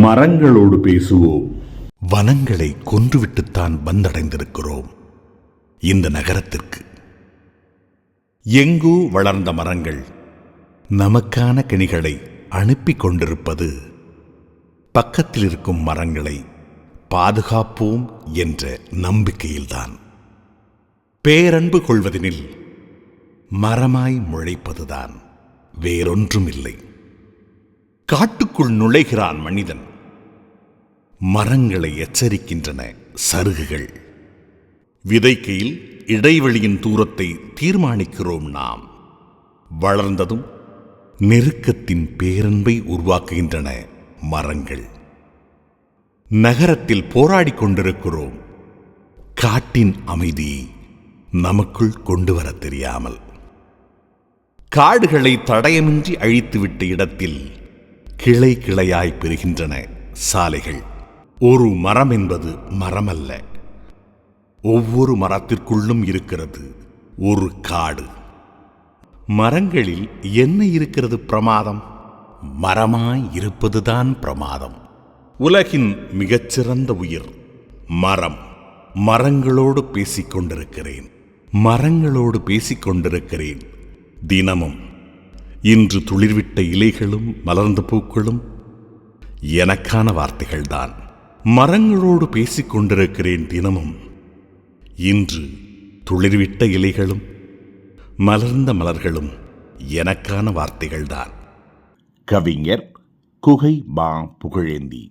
மரங்களோடு பேசுவோம். வனங்களை கொன்றுவிட்டுத்தான் வந்தடைந்திருக்கிறோம். இந்த நகரத்திற்கு. எங்கோ வளர்ந்த மரங்கள். நமக்கான கனிகளை அனுப்பி கொண்டிருப்பது. பக்கத்தில் இருக்கும் மரங்களை பாதுகாப்போம் என்ற நம்பிக்கையில்தான். பேரன்பு கொள்வதனில் மரமாய் முளைப்பதுதான் வேறொன்றும் இல்லை காட்டுக்குள் நுழைகிறான் மனிதன். மரங்களை எச்சரிக்கின்றன சருகுகள். விதைக்கையில் இடைவெளியின் தூரத்தை தீர்மானிக்கிறோம் நாம். வளர்ந்ததும் நெருக்கத்தின் பேரன்பை உருவாக்குகின்றன மரங்கள். நகரத்தில் போராடிக் கொண்டிருக்கிறோம். காட்டின் அமைதி நமக்குள் கொண்டு வர தெரியாமல். காடுகளை தடயமின்றி அழித்துவிட்ட இடத்தில் கிளை கிளையாய் பெறுகின்றன சாலைகள். ஒரு மரம் என்பது மரமல்ல. ஒவ்வொரு மரத்திற்குள்ளும் இருக்கிறது ஒரு காடு. மரங்களில் என்ன இருக்கிறது பிரமாதம்? மரமாய் இருப்பதுதான் பிரமாதம். உலகின் மிகச்சிறந்த உயிர் மரம். மரங்களோடு பேசிக்கொண்டிருக்கிறேன். மரங்களோடு பேசிக் கொண்டிருக்கிறேன் தினமும். இன்று துளிர்விட்ட இலைகளும் மலர்ந்த பூக்களும் எனக்கான வார்த்தைகள்தான். மரங்களோடு பேசிக் கொண்டிருக்கிறேன் தினமும். இன்று துளிர்விட்ட இலைகளும் மலர்ந்த மலர்களும் எனக்கான வார்த்தைகள்தான். கவிஞர் குகை மா புகழேந்தி.